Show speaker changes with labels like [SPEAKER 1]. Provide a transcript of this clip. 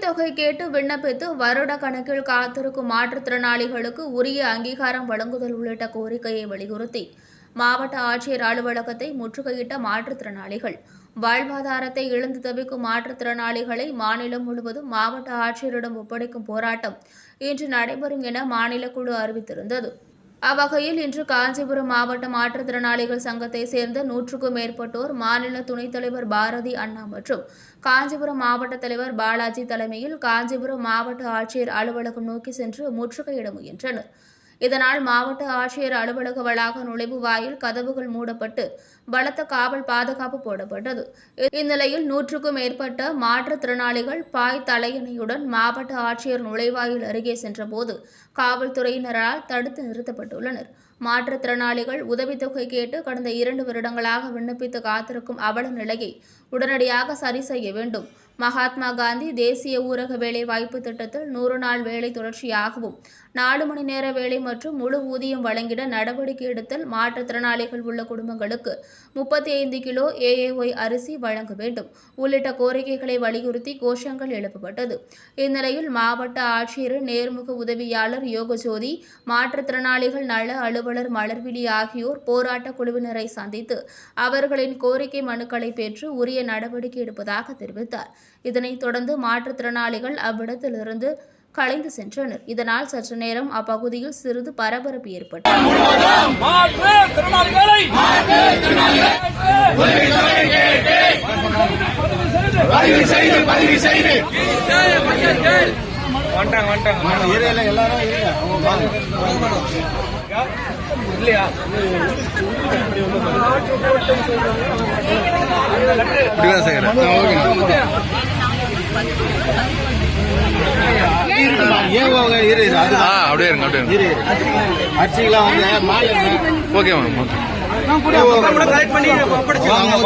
[SPEAKER 1] கேட்டு விண்ணப்பித்து வருட கணக்கில் காத்திருக்கும் மாற்றுத்திறனாளிகளுக்கு உரிய அங்கீகாரம் வழங்குதல் உள்ளிட்ட கோரிக்கையை வலியுறுத்தி மாவட்ட ஆட்சியர் அலுவலகத்தை முற்றுகையிட்ட மாற்றுத்திறனாளிகள் வாழ்வாதாரத்தை இழந்து தவிக்கும் மாற்றுத்திறனாளிகளை மாநிலம் முழுவதும் மாவட்ட ஆட்சியரிடம் ஒப்படைக்கும் போராட்டம் இன்று நடைபெறும் என மாநில குழு அறிவித்திருந்தது. அவ்வகையில் இன்று காஞ்சிபுரம் மாவட்ட மாற்றுத்திறனாளிகள் சங்கத்தை சேர்ந்த நூற்றுக்கும் மேற்பட்டோர் மாநில துணைத் தலைவர் பாரதி அண்ணா மற்றும் காஞ்சிபுரம் மாவட்ட தலைவர் பாலாஜி தலைமையில் காஞ்சிபுரம் மாவட்ட ஆட்சியர் அலுவலகம் நோக்கி சென்று முற்றுகையிட முயன்றனர். இதனால் மாவட்ட ஆட்சியர் அலுவலக வளாக நுழைவு வாயில் கதவுகள் மூடப்பட்டு பலத்த காவல் பாதுகாப்பு போடப்பட்டது. இந்நிலையில் நூற்றுக்கும் மேற்பட்ட மாற்றுத்திறனாளிகள் பாய் தலையணையுடன் மாவட்ட ஆட்சியர் நுழைவாயில் அருகே சென்றபோது காவல்துறையினரால் தடுத்து நிறுத்தப்பட்டுள்ளனர். மாற்றுத்திறனாளிகள் உதவித்தொகை கேட்டு கடந்த இரண்டு வருடங்களாக விண்ணப்பித்து காத்திருக்கும் அவல நிலையை உடனடியாக சரி செய்ய வேண்டும். மகாத்மா காந்தி தேசிய ஊரக வேலை வாய்ப்பு திட்டத்தில் நூறு நாள் வேலை தொடர்ச்சியாகவும் நாலு மணி நேர வேலை மற்றும் முழு ஊதியம் வழங்கிட நடவடிக்கை எடுத்தல் மாற்றுத்திறனாளிகள் உள்ள குடும்பங்களுக்கு முப்பத்தி ஐந்து கிலோ ஏஏஒய் அரிசி வழங்க வேண்டும். உள்ளிட்ட கோரிக்கைகளை வலியுறுத்தி கோஷங்கள் எழுப்பப்பட்டது. இந்நிலையில் மாவட்ட ஆட்சியர் நேர்முக உதவியாளர் யோகஜோதி மாற்றுத்திறனாளிகள் நல அலுவலர் மலர்விழி ஆகியோர் போராட்ட குழுவினரை சந்தித்து அவர்களின் கோரிக்கை மனுக்களை பெற்று உரிய நடவடிக்கை எடுப்பதாக தெரிவித்தார். இதனைத் தொடர்ந்து மாற்றுத்திறனாளிகள் அவ்விடத்திலிருந்து கலைந்து சென்றனர். இதனால் சற்று நேரம் அப்பகுதியில் சிறிது பரபரப்பு ஏற்பட்டது.
[SPEAKER 2] வந்துட்டாங்க வந்துட்டாங்க
[SPEAKER 3] எல்லாரும்
[SPEAKER 2] இல்லையா
[SPEAKER 4] அப்படியே இருங்க அப்படியே.
[SPEAKER 3] அரிசிலாம் வந்து மாலை
[SPEAKER 4] ஓகே மேம் ஓகே.
[SPEAKER 3] வாங்க